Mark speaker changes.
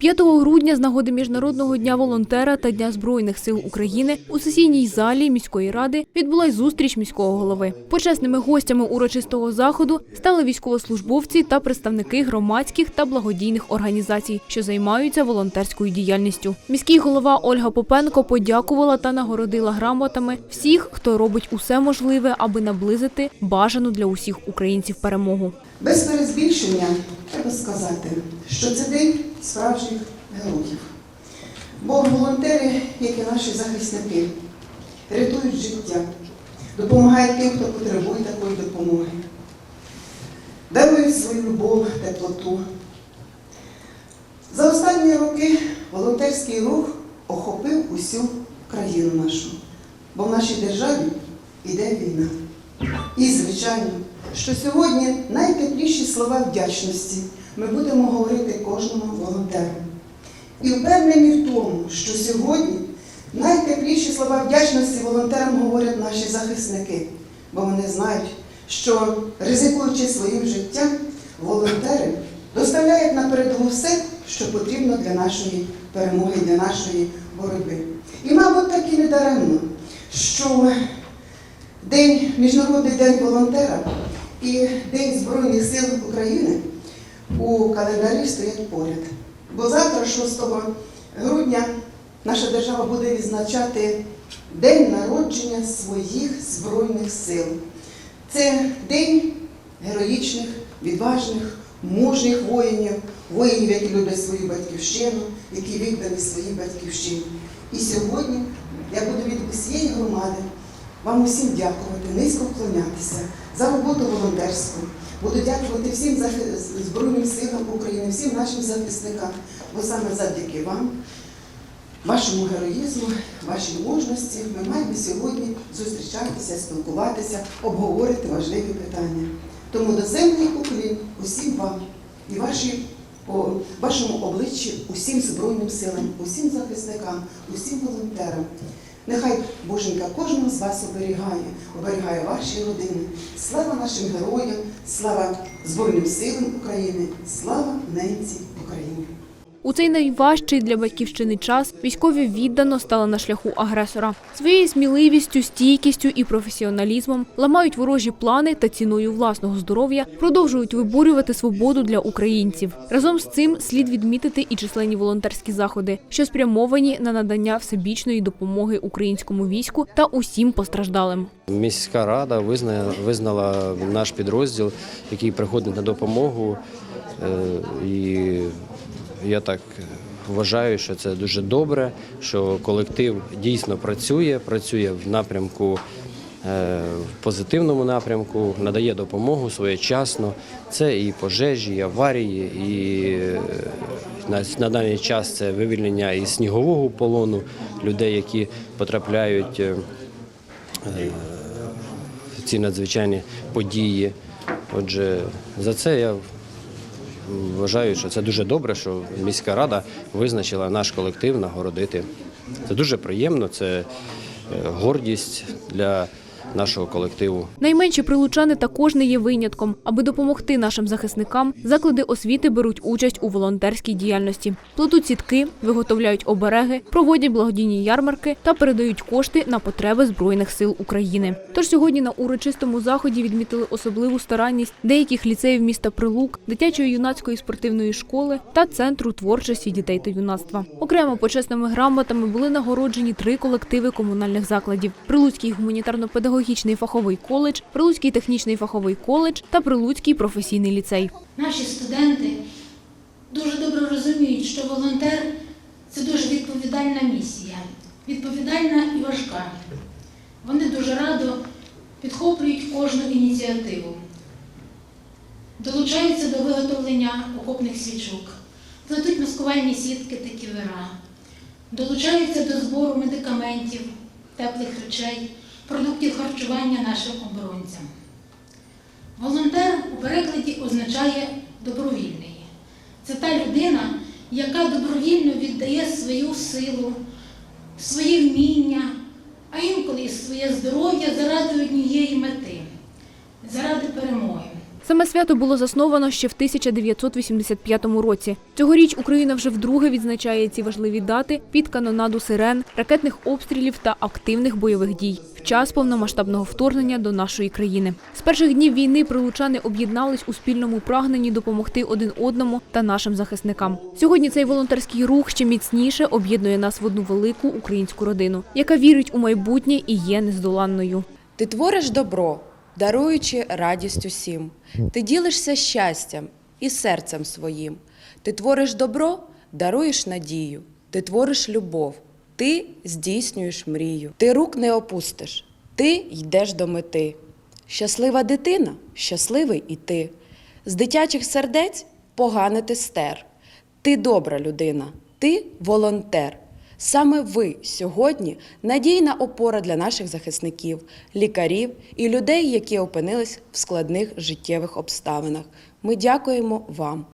Speaker 1: 5 грудня з нагоди Міжнародного дня волонтера та Дня Збройних сил України у сесійній залі міської ради відбулась зустріч міського голови. Почесними гостями урочистого заходу стали військовослужбовці та представники громадських та благодійних організацій, що займаються волонтерською діяльністю. Міський голова Ольга Попенко подякувала та нагородила грамотами всіх, хто робить усе можливе, аби наблизити бажану для усіх українців перемогу.
Speaker 2: Без перезбільшення треба сказати, що це день справжніх героїв. Бо волонтери, як і наші захисники, рятують життя, допомагають тим, хто потребує такої допомоги, дарують свою любов, теплоту. За останні роки волонтерський рух охопив усю країну нашу, бо в нашій державі йде війна. І, звичайно, що сьогодні найтепліші слова вдячності ми будемо говорити кожному волонтеру. І впевнені в тому, що сьогодні найтепліші слова вдячності волонтерам говорять наші захисники, бо вони знають, що ризикуючи своїм життям, волонтери доставляють на передову все, що потрібно для нашої перемоги, для нашої боротьби. І, мабуть, так і не даремно, що День Міжнародний день волонтера і День Збройних сил України у календарі стоять поряд. Бо завтра, 6 грудня, наша держава буде відзначати День народження своїх Збройних сил. Це день героїчних, відважних, мужніх воїнів, воїнів, які люблять свою батьківщину, які віддані своїй батьківщині. І сьогодні я буду від усієї громади вам усім дякувати, низько вклонятися за роботу волонтерську. Буду дякувати всім Збройним силам України, всім нашим захисникам, бо саме завдяки вам, вашому героїзму, вашій мужності ми маємо сьогодні зустрічатися, спілкуватися, обговорити важливі питання. Тому доземний уклін усім вам і вашій, о, вашому обличчі, усім Збройним силам, усім захисникам, усім волонтерам. Нехай Боженька кожного з вас оберігає, оберігає ваші родини. Слава нашим героям, слава Збройним силам України, слава ненці Україні.
Speaker 1: У цей найважчий для батьківщини час військові віддано стали на шляху агресора. Своєю сміливістю, стійкістю і професіоналізмом ламають ворожі плани та ціною власного здоров'я продовжують виборювати свободу для українців. Разом з цим слід відмітити і численні волонтерські заходи, що спрямовані на надання всебічної допомоги українському війську та усім постраждалим.
Speaker 3: Міська рада визнала, визнала наш підрозділ, який приходить на допомогу. Е, І я так вважаю, що це дуже добре, що колектив дійсно працює, працює в напрямку. е, В позитивному напрямку надає допомогу своєчасно. Це і пожежі, і аварії, і е, на, даний час це вивільнення із снігового полону людей, які потрапляють е, е, ці надзвичайні події. Отже, за це я вважаю, що це дуже добре, що міська рада визначила наш колектив нагородити. Це дуже приємно, це е, гордість для нашого колективу.
Speaker 1: Найменші прилучани також не є винятком. Аби допомогти нашим захисникам, заклади освіти беруть участь у волонтерській діяльності, плетуть сітки, виготовляють обереги, проводять благодійні ярмарки та передають кошти на потреби збройних сил України. Тож сьогодні на урочистому заході відмітили особливу старанність деяких ліцеїв міста Прилук, дитячої юнацької спортивної школи та центру творчості дітей та юнацтва. Окремо почесними грамотами були нагороджені три колективи комунальних закладів: Прилуцький гуманітарно-педагогічний фаховий коледж, Прилуцький технічний фаховий коледж та Прилуцький професійний ліцей.
Speaker 4: Наші студенти дуже добре розуміють, що волонтер це дуже відповідальна місія, відповідальна і важка. Вони дуже радо підхоплюють кожну ініціативу, долучаються до виготовлення окопних свічок, плетуть маскувальні сітки та ківера, долучаються до збору медикаментів, теплих речей, продуктів харчування нашим оборонцям. Волонтер у перекладі означає добровільний. Це та людина, яка добровільно віддає свою силу, свої вміння, а інколи своє здоров'я заради однієї мети заради перемоги.
Speaker 1: Саме свято було засновано ще в 1985 році. Цьогоріч Україна вже вдруге відзначає ці важливі дати під канонаду сирен, ракетних обстрілів та активних бойових дій в час повномасштабного вторгнення до нашої країни. З перших днів війни прилучани об'єднались у спільному прагненні допомогти один одному та нашим захисникам. Сьогодні цей волонтерський рух ще міцніше об'єднує нас в одну велику українську родину, яка вірить у майбутнє і є нездоланною.
Speaker 5: Ти твориш добро, даруючи радість усім. Ти ділишся щастям і серцем своїм. Ти твориш добро, даруєш надію. Ти твориш любов, ти здійснюєш мрію. Ти рук не опустиш, ти йдеш до мети. Щаслива дитина, щасливий і ти. З дитячих сердець погане ти стер. Ти добра людина, ти волонтер. Саме ви сьогодні надійна опора для наших захисників, лікарів і людей, які опинились в складних життєвих обставинах. Ми дякуємо вам.